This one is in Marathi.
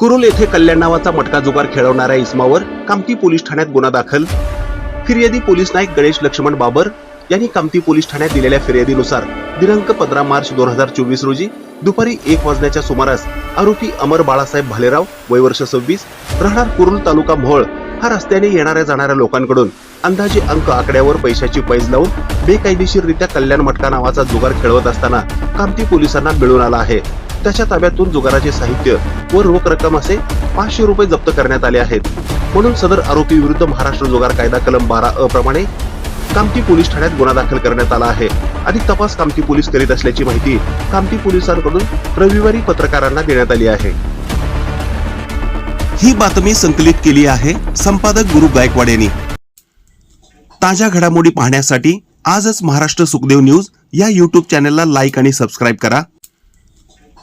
कुरुल येथे कल्याण नावाचा मटका जुगार खेळवणाऱ्या इस्मावर कामती पोलीस ठाण्यात गुन्हा दाखल. फिर्यादी पोलीस नाईक गणेश लक्ष्मण बाबर यांनी कामती पोलीस ठाण्यात दिलेल्या फिर्यादीनुसार दिनांक पंधरा मार्च दोन हजार चोवीस रोजी दुपारी एक वाजण्याच्या सुमारास आरोपी अमर बाळासाहेब भालेराव वय वर्ष सव्वीस राहणार कुरुल तालुका मोहोळ हा रस्त्याने येणाऱ्या जाणाऱ्या लोकांकडून अंदाजे अंक आकड्यावर पैशाची पैज लावून बेकायदेशीररित्या कल्याण मटका नावाचा जुगार खेळवत असताना कामती पोलिसांना मिळून आला आहे. त्याच्या ताब्यातून जुगाराचे साहित्य व रोख रक्कम असे पाचशे रुपये जप्त करण्यात आले आहेत. म्हणून सदर आरोपी विरुद्ध महाराष्ट्र जुगार कायदा कलम बारा अ प्रमाणे कामती पोलीस ठाण्यात गुन्हा दाखल करण्यात आला आहे. अधिक तपास कामती पोलीस करीत असल्याची माहिती कामती पोलिसांकडून रविवारी पत्रकारांना देण्यात आली आहे. ही बातमी संकलित केली आहे संपादक गुरु गायकवाड यांनी. ताज्या घडामोडी पाहण्यासाठी आजच महाराष्ट्र सुखदेव न्यूज या युट्यूब चॅनलला लाईक आणि सबस्क्राईब करा.